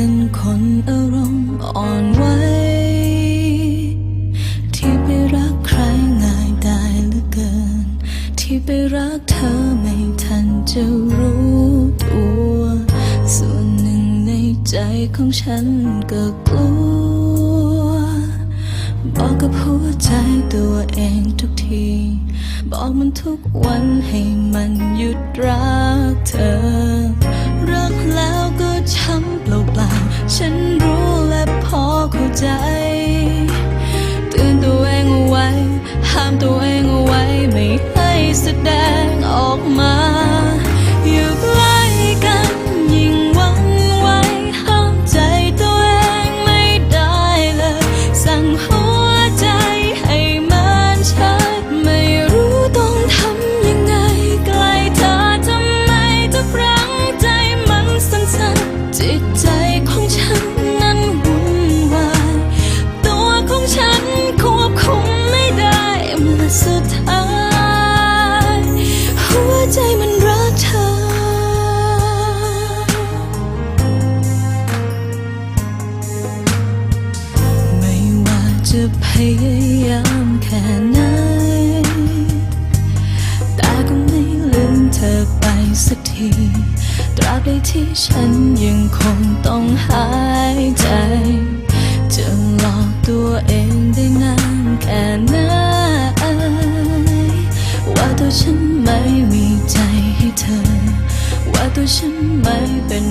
เป็นคนอารมณ์อ่อนไหวที่ไปรักใครง่ายได้เหลือเกิน ที่ไปรักเธอไม่ทันจะรู้ตัว ส่วนหนึ่งในใจของฉันก็กลัว บอกกับหัวใจตัวเองทุกที บอกมันทุกวันให้มันหยุดรักเธอ เสุดท้าย หัวใจมันรักเธอ ไม่ว่าจะพยายามแค่ไหน แต่ก็ไม่ลืมเธอไปสักที ตราบใดที่ฉันยังคงต้องหายใจ จะหลอกตัวเอง ฉันไม่เป็น